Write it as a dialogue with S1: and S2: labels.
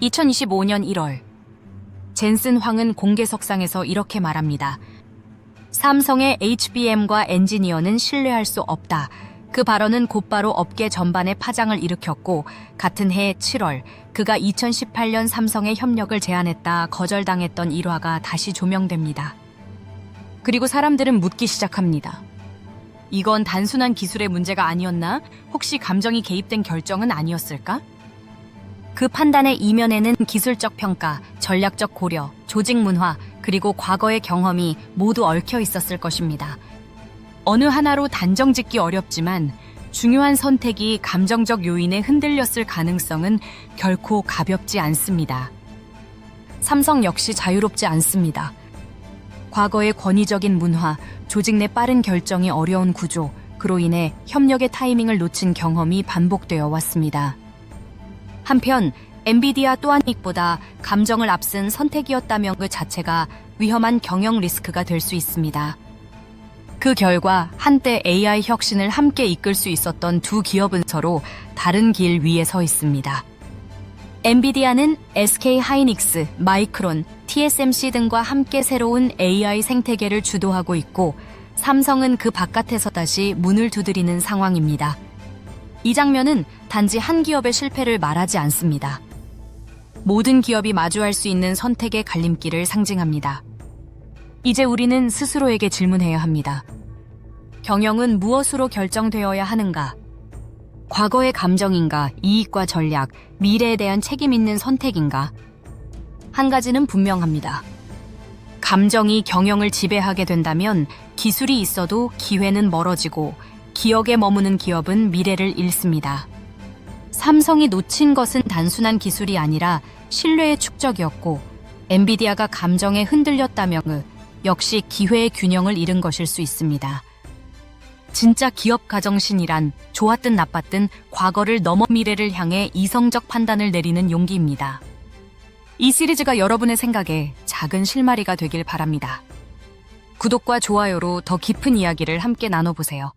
S1: 2025년 1월 젠슨 황은 공개석상에서 이렇게 말합니다. 삼성의 HBM과 엔지니어는 신뢰할 수 없다. 그 발언은 곧바로 업계 전반에 파장을 일으켰고 같은 해 7월 그가 2018년 삼성의 협력을 제안했다 거절당했던 일화가 다시 조명됩니다. 그리고 사람들은 묻기 시작합니다. 이건 단순한 기술의 문제가 아니었나? 혹시 감정이 개입된 결정은 아니었을까? 그 판단의 이면에는 기술적 평가, 전략적 고려, 조직 문화, 그리고 과거의 경험이 모두 얽혀 있었을 것입니다. 어느 하나로 단정 짓기 어렵지만 중요한 선택이 감정적 요인에 흔들렸을 가능성은 결코 가볍지 않습니다. 삼성 역시 자유롭지 않습니다. 과거의 권위적인 문화, 조직 내 빠른 결정이 어려운 구조, 그로 인해 협력의 타이밍을 놓친 경험이 반복되어 왔습니다. 한편 엔비디아 또한익보다 감정을 앞선 선택이었다면 그 자체가 위험한 경영 리스크가 될 수 있습니다. 그 결과 한때 AI 혁신을 함께 이끌 수 있었던 두 기업은 서로 다른 길 위에 서 있습니다. 엔비디아는 SK 하이닉스, 마이크론, TSMC 등과 함께 새로운 AI 생태계를 주도하고 있고 삼성은 그 바깥에서 다시 문을 두드리는 상황입니다. 이 장면은 단지 한 기업의 실패를 말하지 않습니다. 모든 기업이 마주할 수 있는 선택의 갈림길을 상징합니다. 이제 우리는 스스로에게 질문해야 합니다. 경영은 무엇으로 결정되어야 하는가? 과거의 감정인가, 이익과 전략, 미래에 대한 책임 있는 선택인가? 한 가지는 분명합니다. 감정이 경영을 지배하게 된다면 기술이 있어도 기회는 멀어지고 기억에 머무는 기업은 미래를 잃습니다. 삼성이 놓친 것은 단순한 기술이 아니라 신뢰의 축적이었고 엔비디아가 감정에 흔들렸다면 그 역시 기회의 균형을 잃은 것일 수 있습니다. 진짜 기업 가정신이란 좋았든 나빴든 과거를 넘어 미래를 향해 이성적 판단을 내리는 용기입니다. 이 시리즈가 여러분의 생각에 작은 실마리가 되길 바랍니다. 구독과 좋아요로 더 깊은 이야기를 함께 나눠보세요.